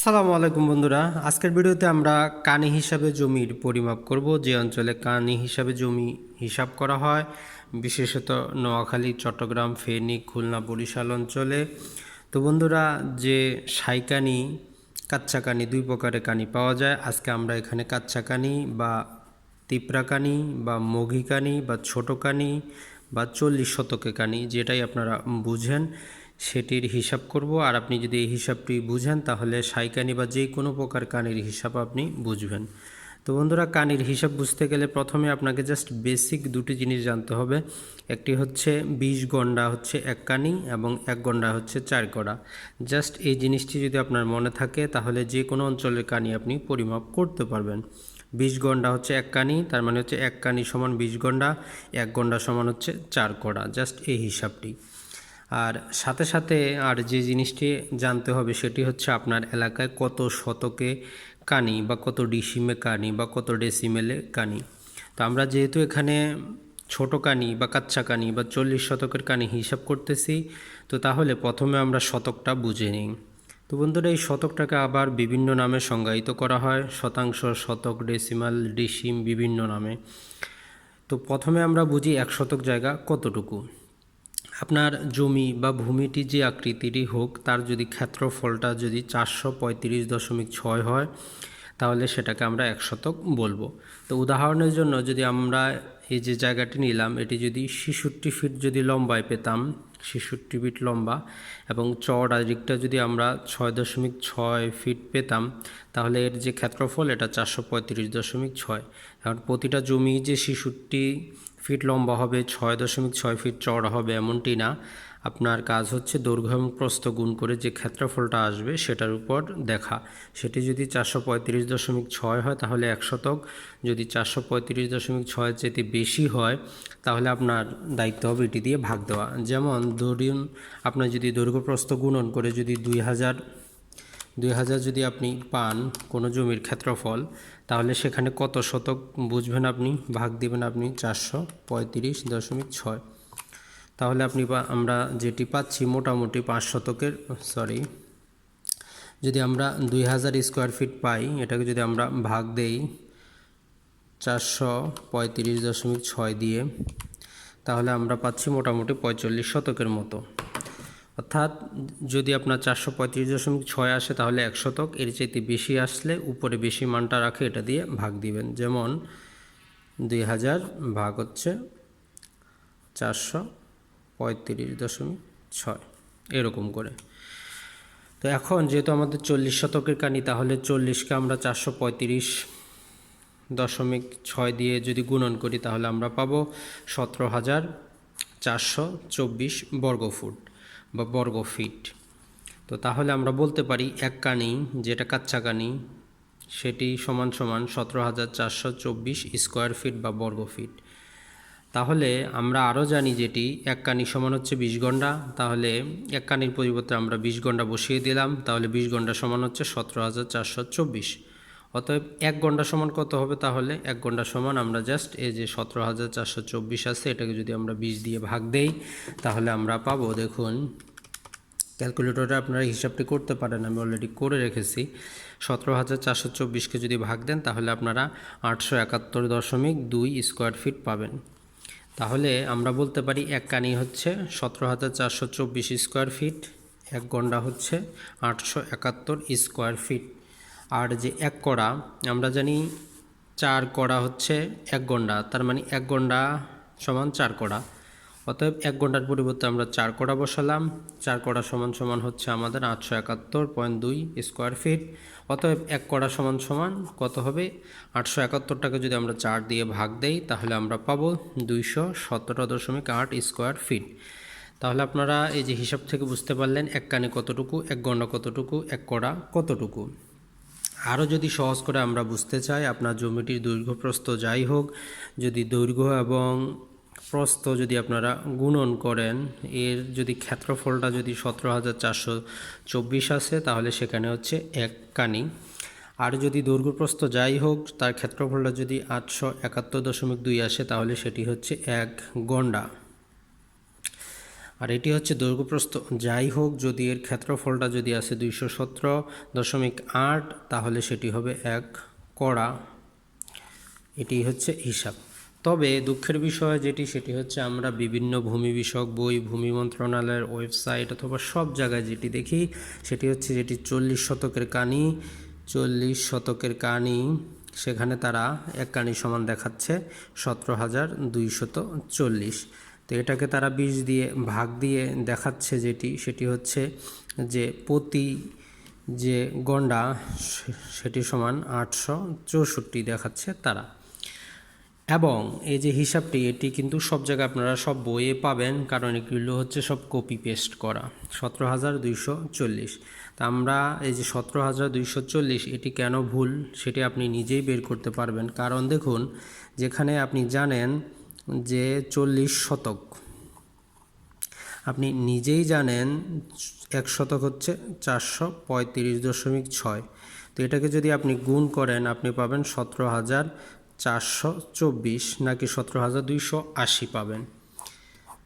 আসসালামু আলাইকুম বন্ধুরা। আজকের ভিডিওতে আমরা কানি হিসাবে জমির পরিমাপ করব। যে অঞ্চলে কানি হিসাবে জমি হিসাব করা হয়, বিশেষত নোয়াখালী, চট্টগ্রাম, ফেনী, খুলনা, বরিশাল অঞ্চলে। তো বন্ধুরা, যে সাইকানি কাচ্চা কানি দুই প্রকারের কানি পাওয়া যায়। আজকে আমরা এখানে কাচ্চা কানি বা তিপরা কানি বা মঘি কানি বা ছোট কানি বা চল্লিশ শতকে কানি, যেটাই আপনারা বুঝেন, সেটির হিসাব করব। আর আপনি যদি এই হিসাবটি বুঝেন, তাহলে সাইকানি বা যে কোনো প্রকার কানির হিসাব আপনি বুঝবেন। তো বন্ধুরা, কানির হিসাব বুঝতে গেলে প্রথমে আপনাকে জাস্ট বেসিক দুটি জিনিস জানতে হবে। একটি হচ্ছে বিশ গন্ডা হচ্ছে এক কানি এবং এক গন্ডা হচ্ছে চার কড়া জাস্ট এই জিনিসটি যদি আপনার মনে থাকে, তাহলে যে কোনো অঞ্চলের কানি আপনি পরিমাপ করতে পারবেন। বিশ গন্ডা হচ্ছে এক কানি, তার মানে হচ্ছে এক কানি সমান বিশ গন্ডা, এক গন্ডা সমান হচ্ছে চার কড়া জাস্ট এই হিসাবটি। আর সাথে সাথে আর যে জিনিসটি জানতে হবে সেটি হচ্ছে আপনার এলাকায় কত শতকে কানি বা কত ডিসিমে কানি বা কত ডেসিমেলে কানি। তো আমরা যেহেতু এখানে ছোট কানি বা কাচ্চা কানি বা চল্লিশ শতকের কানি হিসাব করতেছি, তো তাহলে প্রথমে আমরা শতকটা বুঝে নিই। তো বন্ধুরা, এই শতকটাকে আবার বিভিন্ন নামে সংজ্ঞায়িত করা হয়। শতাংশ, শতক ডেসিমাল ডিসিম বিভিন্ন নামে। তো প্রথমে আমরা বুঝি এক শতক জায়গা কতটুকু। আপনার জমি বা ভূমিটি যে আকৃতিরই হোক, তার যদি ক্ষেত্রফলটা যদি চারশো পঁয়ত্রিশ দশমিক ছয় হয়, তাহলে সেটাকে আমরা এক শতক বলব। তো উদাহরণের জন্য যদি আমরা এই যে জায়গাটি নিলাম, এটি যদি ছেষট্টি ফিট যদি লম্বায় পেতাম ছেষট্টি ফিট লম্বা এবং চড়া দিকটা যদি আমরা ছয় দশমিক ছয় ফিট পেতাম, তাহলে এর যে ক্ষেত্রফল এটা চারশো পঁয়ত্রিশ দশমিক ছয়। এখন প্রতিটা জমি যে ছেষট্টি ফিট লম্বা হবে, ছয় দশমিক ছয় ফিট চড়া হবে এমনটি না। আপনার কাজ হচ্ছে দৈর্ঘ্য এবং প্রস্থ গুণ করে যে ক্ষেত্রফলটা আসবে সেটার উপর দেখা। সেটি যদি চারশো পঁয়ত্রিশ দশমিক ছয় হয়, তাহলে এক শতক। যদি চারশো পঁয়ত্রিশ দশমিক ছয়ের চেয়ে বেশি হয়, তাহলে আপনার দায়িত্ব হবে এটি দিয়ে ভাগ দেওয়া। যেমন ধরুন আপনার যদি দৈর্ঘ্য, প্রস্থ গুণন করে যদি দুই হাজার দুই হাজার যদি আপনি পান কোনো জমির ক্ষেত্রফল, তাহলে সেখানে কত শতক বুঝবেন আপনি? ভাগ দিবেন আপনি চারশো পঁয়ত্রিশ দশমিক ছয়। তাহলে আপনি আমরা যেটি পাচ্ছি মোটামুটি পাঁচ শতকের সরি যদি আমরা দুই হাজার স্কোয়ার ফিট পাই, এটাকে যদি আমরা ভাগ দেই চারশো পঁয়ত্রিশ দশমিক ছয় দিয়ে, তাহলে আমরা পাচ্ছি মোটামুটি পঁয়তাল্লিশ শতকের মতো। অর্থাৎ যদি আপনার চারশো পঁয়ত্রিশ দশমিক ছয় আসে, তাহলে এক শতক, এর চাইতে বেশি আসলে উপরে বেশি মানটা রাখে, এটা দিয়ে ভাগ দিবেন। যেমন দুই হাজার ভাগ হচ্ছে চারশো পঁয়ত্রিশ দশমিক ছয়। এরকম করে। তো এখন যেহেতু আমাদের চল্লিশ শতকের কানি, তাহলে চল্লিশকে আমরা চারশো পঁয়ত্রিশ দশমিক ছয় দিয়ে যদি গুণন করি, তাহলে আমরা পাবো সতেরো হাজার চারশো চব্বিশ বর্গফুট বা বর্গ ফিট তো তাহলে আমরা বলতে পারি এক কানি, যেটা কাচ্চা কানি, সেটি সমান সমান সতেরো হাজার চারশো চব্বিশ স্কোয়ার ফিট বা বর্গ ফিট তাহলে আমরা আরও জানি যেটি, এক কানি সমান হচ্ছে বিশ ঘণ্টা, তাহলে এক কানির পরিবর্তে আমরা বিশ ঘণ্টা বসিয়ে দিলাম, তাহলে বিশ ঘণ্টা সমান হচ্ছে সতেরো হাজার চারশো চব্বিশ। অতএব এক ঘণ্টা সমান কত হবে তাহলে? এক ঘণ্টা সমান আমরা জাস্ট এই যে সতেরো হাজার চারশো চব্বিশ আছে, এটাকে যদি আমরা বিশ দিয়ে ভাগ দেই, তাহলে আমরা পাবো, দেখুন ক্যালকুলেটরে আপনারা হিসাবটি করতে পারেন, আমি অলরেডি করে রেখেছি। সতেরো হাজার চারশো চব্বিশকে যদি ভাগ দেন, তাহলে আপনারা আটশো একাত্তর দশমিক দুই স্কোয়ার ফিট পাবেন। তাহলে আমরা বলতে পারি এক কানি হচ্ছে সতেরো হাজার চারশো চব্বিশ স্কোয়ার ফিট, এক গন্ডা হচ্ছে আটশো একাত্তর স্কোয়ার ফিট। আর যে এক কড়া, আমরা জানি চার কড়া হচ্ছে এক গন্ডা, তার মানে এক গন্ডা সমান চার কড়া। অতএব এক ঘণ্টার পরিবর্তে আমরা চার কড়া বসালাম। চার কড়া সমান সমান হচ্ছে আমাদের আটশো একাত্তর পয়েন্ট দুই স্কোয়ার ফিট। অতএব এক কড়া সমান সমান কত হবে? আটশো একাত্তরটাকে যদি আমরা চার দিয়ে ভাগ দেই, তাহলে আমরা পাবো দুইশো সতেরো দশমিক আট স্কোয়ার ফিট। তাহলে আপনারা এই যে হিসাব থেকে বুঝতে পারলেন, এক কানে কতটুকু, এক গন্ডা কতটুকু, এক কড়া কতটুকু। আরও যদি সহজ করে আমরা বুঝতে চাই, আপনার জমিটির দৈর্ঘ্য প্রস্থ যাই হোক, যদি দৈর্ঘ্য এবং প্রস্থ যদি আপনারা গুণন করেন, এর যদি ক্ষেত্রফলটা যদি সতেরো হাজার চারশো চব্বিশ আসে তাহলে সেখানে হচ্ছে এক কানি। আর যদি দৈর্ঘ্য প্রস্থ যাই হোক, তার ক্ষেত্রফলটা যদি আটশো একাত্তর দশমিক দুই আসে, তাহলে সেটি হচ্ছে এক গন্ডা। আর এটি হচ্ছে দৈর্ঘ্যপ্রস্থ যাই হোক, যদি এর ক্ষেত্রফলটা যদি আসে দুইশো সতেরো দশমিক আট, তাহলে সেটি হবে এক কড়া। এটি হচ্ছে হিসাব। তবে দুঃখের বিষয় যেটি, সেটি হচ্ছে আমরা বিভিন্ন ভূমি বিষয়ক বই, ভূমি মন্ত্রণালয়ের ওয়েবসাইট অথবা সব জায়গায় যেটি দেখি, সেটি হচ্ছে যেটি চল্লিশ শতকের কানি, চল্লিশ শতকের কানি, সেখানে তারা এক কানি সমান দেখাচ্ছে, সতেরো হাজার দুইশত চল্লিশ। তো এটাকে তারা বিষ দিয়ে, ভাগ দিয়ে দেখাচ্ছে যেটি, সেটি হচ্ছে যে প্রতি যে গন্ডা সেটি সমান আটশো চৌষট্টি দেখাচ্ছে তারা। এবং এই যে হিসাবটি, এটি কিন্তু সব জায়গায় আপনারা সব বইয়ে পাবেন, কারণ এগুলো হচ্ছে সব কপি পেস্ট করা। সতেরো হাজার দুইশো চল্লিশ। তা আমরা এই যে সতেরো হাজার দুইশো চল্লিশ, এটি কেন ভুল সেটি আপনি নিজেই বের করতে পারবেন। কারণ দেখুন, যেখানে আপনি জানেন যে চল্লিশ শতক। আপনি নিজেই জানেন এক শতক হচ্ছে চারশো পঁয়ত্রিশ দশমিক ছয়। তো এটাকে যদি আপনি গুণ করেন, আপনি পাবেন সতেরো হাজার চারশো চব্বিশ নাকি সতেরো হাজার দুইশো আশি পাবেন।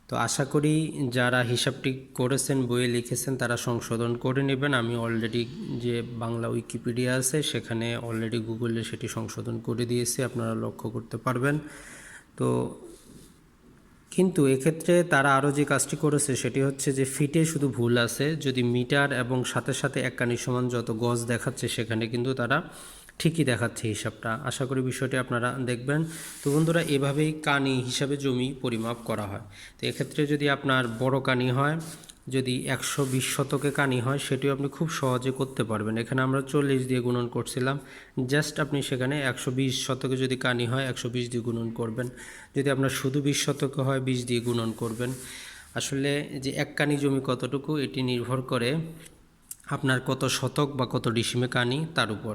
তো আশা করি যারা হিসাবটি করেছেন, বইয়ে লিখেছেন, তারা সংশোধন করে নেবেন। আমি অলরেডি যে বাংলা উইকিপিডিয়া আছে, সেখানে অলরেডি গুগলে সেটি সংশোধন করে দিয়েছি, আপনারা লক্ষ্য করতে পারবেন। তো কিন্তু এক্ষেত্রে তারা আরও যে কাজটি করেছে, সেটি হচ্ছে যে ফিটে শুধু ভুল আছে, যদি মিটার এবং সাথে সাথে এক কানি সমান যত গজ দেখাচ্ছে, সেখানে কিন্তু তারা ঠিকই দেখাচ্ছে হিসাবটা আশা করি বিষয়টি আপনারা দেখবেন। তো বন্ধুরা, এভাবেই কানি হিসাবে জমি পরিমাপ করা হয়। তো এক্ষেত্রে যদি আপনার বড় কানি হয়, যদি একশো বিশ শতকে কানি হয়, সেটিও আপনি খুব সহজে করতে পারবেন। এখানে আমরা চল্লিশ দিয়ে গুণন করছিলাম। জাস্ট আপনি সেখানে একশো বিশ শতকে যদি কানি হয়, একশো বিশ দিয়ে গুণন করবেন। যদি আপনার শুধু বিশ শতকে হয়, বিশ দিয়ে গুণন করবেন। আসলে যে এক কানি জমি কতটুকু, এটি নির্ভর করে আপনার কত শতক বা কত ডিসিমে কানি তার উপর।